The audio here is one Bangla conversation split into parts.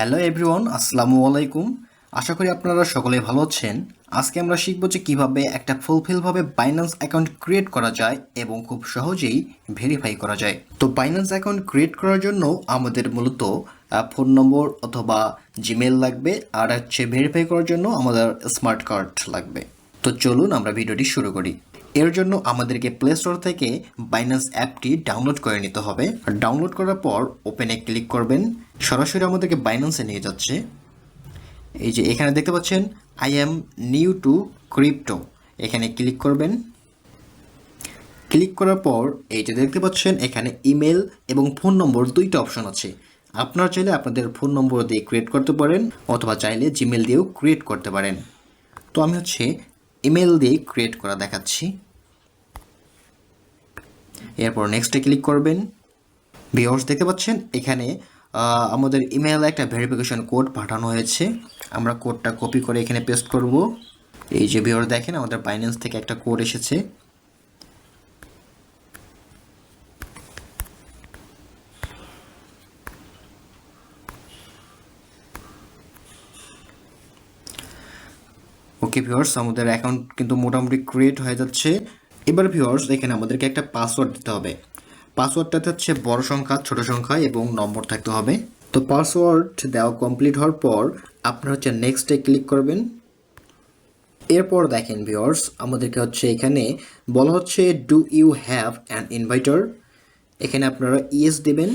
হ্যালো এভরিওয়ান, আসসালামু আলাইকুম। আশা করি আপনারা সকলে ভালো আছেন। আজকে আমরা শিখব যে কীভাবে একটা ফুলফিলভাবে বাইন্যান্স অ্যাকাউন্ট ক্রিয়েট করা যায় এবং খুব সহজেই ভেরিফাই করা যায়। তো বাইন্যান্স অ্যাকাউন্ট ক্রিয়েট করার জন্য আমাদের মূলত ফোন নম্বর অথবা জিমেল লাগবে আর হচ্ছে ভেরিফাই করার জন্য আমাদের স্মার্ট কার্ড লাগবে। তো চলুন আমরা ভিডিওটি শুরু করি। এর জন্য আমাদেরকে প্লে স্টোর থেকে বাইন্যান্স অ্যাপটি ডাউনলোড করে নিতে হবে। ডাউনলোড করার পর ওপেনে ক্লিক করবেন। সরাসরি আমাদেরকে বাইন্যান্সে নিয়ে যাচ্ছে। এই যে এখানে দেখতে পাচ্ছেন I am new to crypto এখানে ক্লিক করবেন। ক্লিক করার পর এই যে দেখতে পাচ্ছেন, এখানে ইমেল এবং ফোন নম্বর দুইটা অপশন আছে। আপনারা চাইলে আপনাদের ফোন নম্বর দিয়ে ক্রিয়েট করতে পারেন, অথবা চাইলে জিমেল দিয়েও ক্রিয়েট করতে পারেন। তো আমি হচ্ছে ইমেল দিয়ে ক্রিয়েট করা দেখাচ্ছি। এরপর নেক্সটে ক্লিক করবেন। ভিওর্স দেখতে পাচ্ছেন, এখানে আমাদের ইমেলে একটা ভেরিফিকেশন কোড পাঠানো হয়েছে। আমরা কোডটা কপি করে এখানে পেস্ট করব। এই যে ভিওর দেখেন, আমাদের বাইন্যান্স থেকে একটা কোড এসেছে। ওকে ভিউয়ার্স আমাদের অ্যাকাউন্ট কিন্তু মোটামুটি ক্রিয়েট হয়ে যাচ্ছে। এবার ভিউয়ার্স এখানে আমাদেরকে একটা পাসওয়ার্ড দিতে হবে। পাসওয়ার্ডটাতে হচ্ছে বড় সংখ্যা, ছোট সংখ্যা এবং নম্বর থাকতে হবে। তো পাসওয়ার্ড দেওয়া কমপ্লিট হওয়ার পর আপনারা হচ্ছে নেক্সটে ক্লিক করবেন। এরপর দেখেন ভিউয়ার্স আমাদেরকে হচ্ছে এখানে বলা হচ্ছে do you have an inviter এখানে আপনারা ইএস দেবেন।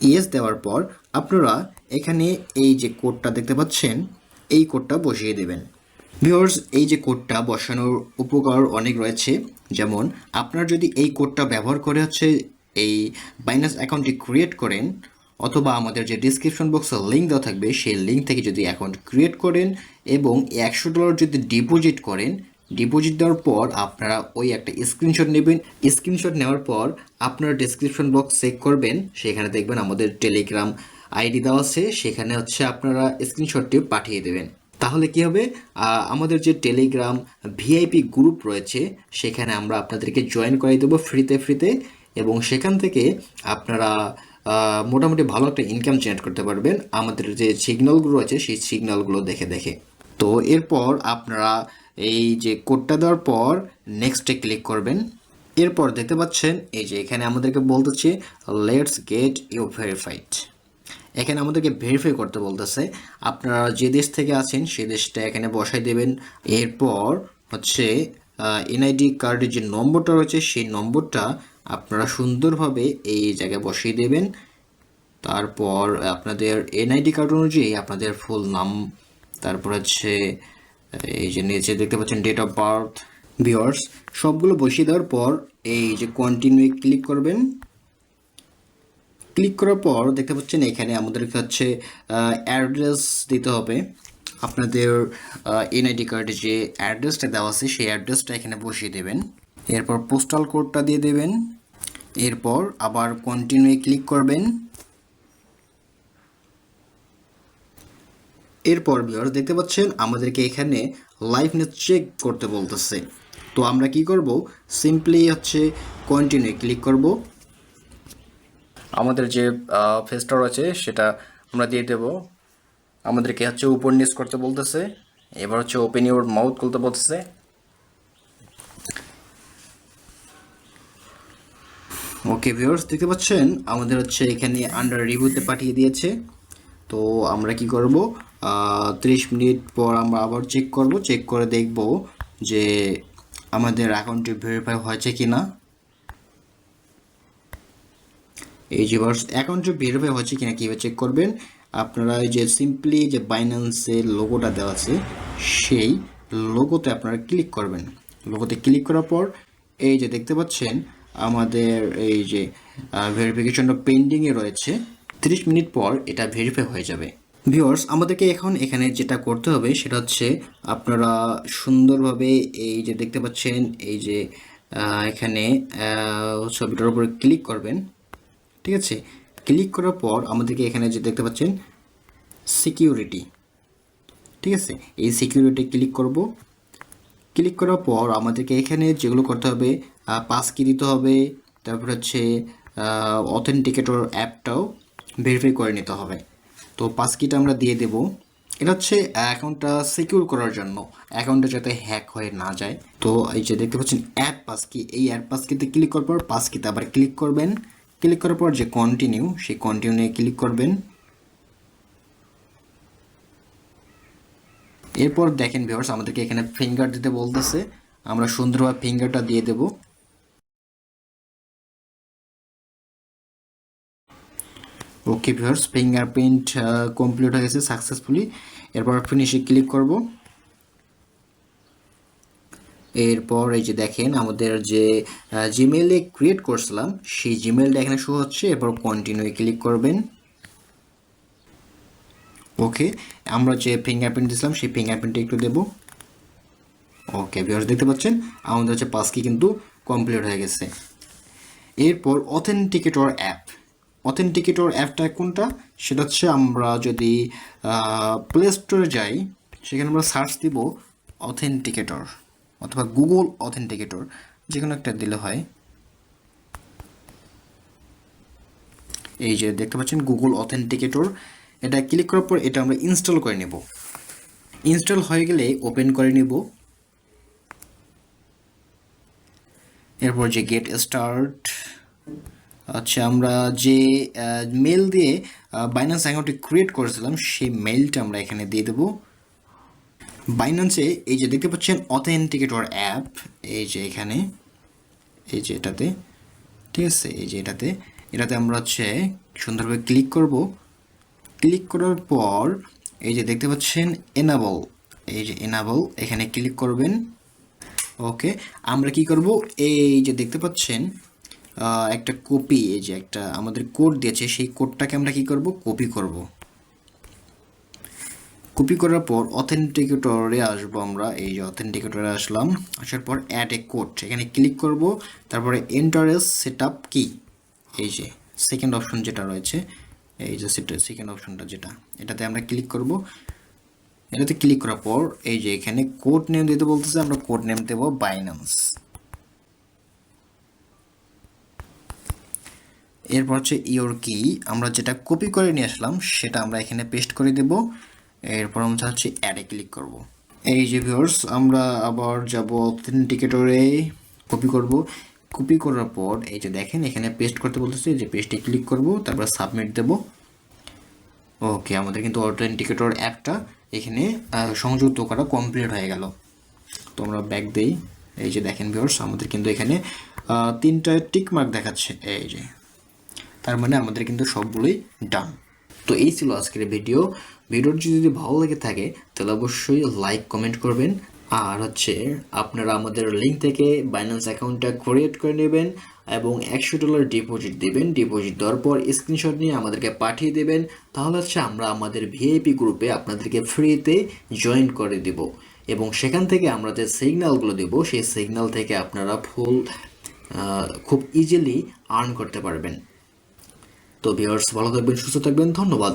ইএস দেওয়ার পর আপনারা এখানে এই যে কোডটা দেখতে পাচ্ছেন, এই কোডটা বসিয়ে দেবেন। ভিউয়ার্স এই যে কোডটা বসানোর উপকার অনেক রয়েছে। যেমন, আপনারা যদি এই কোডটা ব্যবহার করে হচ্ছে এই বাইনাস অ্যাকাউন্টটি ক্রিয়েট করেন অথবা আমাদের যে ডিসক্রিপশন বক্সে লিঙ্ক দেওয়া থাকবে, সেই লিঙ্ক থেকে যদি অ্যাকাউন্ট ক্রিয়েট করেন এবং একশো ডলার যদি ডিপোজিট করেন ডিপোজিট দেওয়ার পর আপনারা ওই একটা স্ক্রিনশট নেবেন। স্ক্রিনশট নেওয়ার পর আপনারা ডিসক্রিপশন বক্স চেক করবেন, সেখানে দেখবেন আমাদের টেলিগ্রাম আইডি দেওয়া আছে, সেখানে হচ্ছে আপনারা স্ক্রিনশটটি পাঠিয়ে দেবেন। তাহলে কি হবে? আমাদের যে টেলিগ্রাম ভিআইপি গ্রুপ রয়েছে, সেখানে আমরা আপনাদেরকে জয়েন করাই দেবো ফ্রিতে ফ্রিতে এবং সেখান থেকে আপনারা মোটামুটি ভালো একটা ইনকাম জেনারেট করতে পারবেন। আমাদের যে সিগন্যালগুলো আছে, সেই সিগন্যালগুলো দেখে দেখে। তো এরপর আপনারা এই যে কোডটা দেওয়ার পর নেক্সটে ক্লিক করবেন। এরপর দেখতে পাচ্ছেন, এই যে এখানে আমাদেরকে বলতেছে লেটস গেট ইউ ভেরিফাইড এখানে আমাদেরকে ভেরিফাই করতে বলতেছে, আপনারা যে দেশ থেকে আছেন, সেই দেশটা এখানে বসাই দেবেন। এরপর হচ্ছে এনআইডি কার্ডের যে নম্বরটা রয়েছে, সেই নম্বরটা আপনারা সুন্দরভাবে এই জায়গায় বসিয়ে দেবেন। তারপর আপনাদের এনআইডি কার্ড অনুযায়ী আপনাদের ফুল নাম তারপর হচ্ছে, এই যে নিচে দেখতে পাচ্ছেন ডেট অফ বার্থ ভিওর্স সবগুলো বসিয়ে দেওয়ার পর এই যে কন্টিনিউ ক্লিক করবেন। ক্লিক করার পর দেখতে পাচ্ছেন এখানে আমাদেরকে হচ্ছে অ্যাড্রেস দিতে হবে। আপনাদের এনআইডি কার্ডে যে অ্যাড্রেসটা দেওয়া আছে, সেই অ্যাড্রেসটা এখানে বসিয়ে দেবেন। এরপর পোস্টাল কোডটা দিয়ে দেবেন। এরপর আবার কন্টিনিউ ক্লিক করবেন। এরপর ভিউয়ার্স দেখতে পাচ্ছেন, আমাদেরকে এখানে লাইভনেস চেক করতে বলতেছে। তো আমরা কি করব? সিম্পলি হচ্ছে কন্টিনিউ ক্লিক করব। আমাদের যে ফেসটা রয়েছে সেটা আমরা দিয়ে দেব। আমাদেরকে হচ্ছে উপর নিচ করতে বলতেছে। এবার হচ্ছে ওপেন ইউর মাউথ খুলতে বলতেছে। ওকে ভিউয়ার্স দেখতে পাচ্ছেন? আমাদের হচ্ছে এখানে আন্ডার রিভিউতে পাঠিয়ে দিয়েছে। তো আমরা কি করব? তিরিশ মিনিট পর আমরা আবার চেক করব। চেক করে দেখব যে আমাদের অ্যাকাউন্টটি ভেরিফাই হয়েছে কি না এই যে অ্যাকাউন্টে ভেরিফাই হচ্ছে কিনা কীভাবে চেক করবেন? আপনারা এই যে সিম্পলি যে বাইন্যান্সের লোগোটা দেওয়া আছে, সেই লোগোতে আপনারা ক্লিক করবেন। লোগোতে ক্লিক করার পর এই যে দেখতে পাচ্ছেন আমাদের এই যে ভেরিফিকেশনটা পেন্ডিংয়ে রয়েছে 30 মিনিট পর এটা ভেরিফাই হয়ে যাবে। ভিউয়ার্স আমাদেরকে এখন এখানে যেটা করতে হবে, সেটা হচ্ছে আপনারা সুন্দরভাবে এই যে দেখতে পাচ্ছেন, এই যে এখানে ছবিটার উপরে ক্লিক করবেন। ঠিক আছে? ক্লিক করার পর আমাদেরকে এখানে যে দেখতে পাচ্ছেন সিকিউরিটি ঠিক আছে? এই সিকিউরিটি ক্লিক করব। ক্লিক করার পর আমাদেরকে এখানে যেগুলো করতে হবে পাস কি দিতে হবে? তারপর হচ্ছে অথেন্টিকেটর অ্যাপটাও ভেরিফাই করে নিতে হবে। তো পাস কিটা আমরা দিয়ে দেব। এটা হচ্ছে অ্যাকাউন্টটা সিকিউর করার জন্য। অ্যাকাউন্টটা যাতে হ্যাক হয়ে না যায়। তো এই যে দেখতে পাচ্ছেন অ্যাড পাস কি এই অ্যাড পাস কিতে ক্লিক করার পর পাস কিতে আবার ক্লিক করবেন। ক্লিক করার পর যে কন্টিনিউ সেই কন্টিনিউ ক্লিক করবেন। এরপর দেখেন ভিউয়ার্স আমাদেরকে এখানে ফিঙ্গার দিতে বলতেছে। আমরা সুন্দরভাবে ফিঙ্গারটা দিয়ে দেব। ওকে ভিউয়ার্স ফিঙ্গারপ্রিন্ট কমপ্লিট হয়ে গেছে সাকসেসফুলি এরপর ফিনিশে ক্লিক করব। এরপর এই যে দেখেন আমাদের যে জিমেইলে ক্রিয়েট করছিলাম, সেই জিমেইলটা এখানে শো হচ্ছে। এরপর কন্টিনিউ ক্লিক করবেন। ওকে আমরা যে ফিঙ্গারপ্রিন্ট দিয়েছিলাম সেই ফিঙ্গারপ্রিন্টটা একটু দেবো। ওকে ভিউয়ার্স দেখতে পাচ্ছেন? আমাদের হচ্ছে পাসকি কিন্তু কমপ্লিট হয়ে গেছে। এরপর অথেন্টিকেটর অ্যাপ অথেন্টিকেটর অ্যাপটা কোনটা? সেটা হচ্ছে আমরা যদি প্লে স্টোরে যাই, সেখানে আমরা সার্চ দিব অথেন্টিকেটর অথবা গুগল অথেন্টিকেটর যে কোনো একটা দিলে হয়। এই যে দেখতে পাচ্ছেন গুগল অথেন্টিকেটর এটা ক্লিক করার পর এটা আমরা ইনস্টল করে নেব। ইনস্টল হয়ে গেলে ওপেন করে নেব। এরপর যে গেট স্টার্ট আচ্ছা আমরা যে মেল দিয়ে বাইন্যান্স অ্যাকাউন্টটি ক্রিয়েট করেছিলাম, সেই মেলটা আমরা এখানে দিয়ে দেবো। বাইন্যান্সে এই যে দেখতে পাচ্ছেন অথেন্টিকেটর অ্যাপ এই যে এখানে, এই যে এটাতে, ঠিক আছে, এই যে এটাতে এটাতে আমরা হচ্ছে সুন্দরভাবে ক্লিক করব। ক্লিক করার পর, এই যে দেখতে পাচ্ছেন এনাবল এই যে এনাবল এখানে ক্লিক করবেন। ওকে আমরা কি করব? এই যে দেখতে পাচ্ছেন একটা কপি এই যে একটা আমাদের কোড দিয়েছে, সেই কোডটাকে আমরা কি করব? কপি করব। কপি করার পর অথেন্টিকেটরে আসব আমরা। এই যে অথেন্টিকেটরে আসলাম। আসার পর অ্যাড এ কোড এখানে ক্লিক করব। তারপরে এন্টারেস সেট আপ কি এই যে সেকেন্ড অপশন যেটা রয়েছে, এই যে সেটা সেকেন্ড অপশনটা যেটা, এটাতে আমরা ক্লিক করব। এটাতে ক্লিক করার পর এই যে এখানে কোড নেম দিতে বলতেছে, আমরা কোড নেম দেব বাইন্যান্স এরপর হচ্ছে ইওর কি আমরা যেটা কপি করে নিয়ে আসলাম, সেটা আমরা এখানে পেস্ট করে দেব। এরপর আমরা হচ্ছে অ্যাডে ক্লিক করব। এই যে ভিউয়ার্স আমরা আবার যাব অথেন্টিকেটরে কপি করব। কপি করার পর, এই যে দেখেন, এখানে পেস্ট করতে বলতেছে যে পেস্টে ক্লিক করব, তারপর সাবমিট দেব। ওকে আমাদের কিন্তু অথেন্টিকেটর অ্যাপটা এখানে সংযুক্ত করা কমপ্লিট হয়ে গেল। তো আমরা ব্যাক দেই। এই যে দেখেন ভিউয়ার্স আমাদের কিন্তু এখানে তিনটা টিক মার্ক দেখাচ্ছে। এই যে তার মানে আমাদের কিন্তু সবগুলোই ডান। তো এই ছিল আজকের ভিডিও। ভিডিওটি যদি ভালো লেগে থাকে, তাহলে অবশ্যই লাইক কমেন্ট করবেন। আর হচ্ছে আপনারা আমাদের লিঙ্ক থেকে বাইন্যান্স অ্যাকাউন্টটা ক্রিয়েট করে নেবেন এবং একশো ডলার ডিপোজিট দেবেন। ডিপোজিট দেওয়ার পর স্ক্রিনশট নিয়ে আমাদেরকে পাঠিয়ে দেবেন। তাহলে হচ্ছে আমরা আমাদের ভিআইপি গ্রুপে আপনাদেরকে ফ্রিতে জয়েন করে দেব। এবং সেখান থেকে আমরা যে সিগনালগুলো দেব, সেই সিগন্যাল থেকে আপনারা ফুল খুব ইজিলি আর্ন করতে পারবেন। তো ভিউয়ার্স ভালো থাকবেন সুস্থ থাকবেন ধন্যবাদ।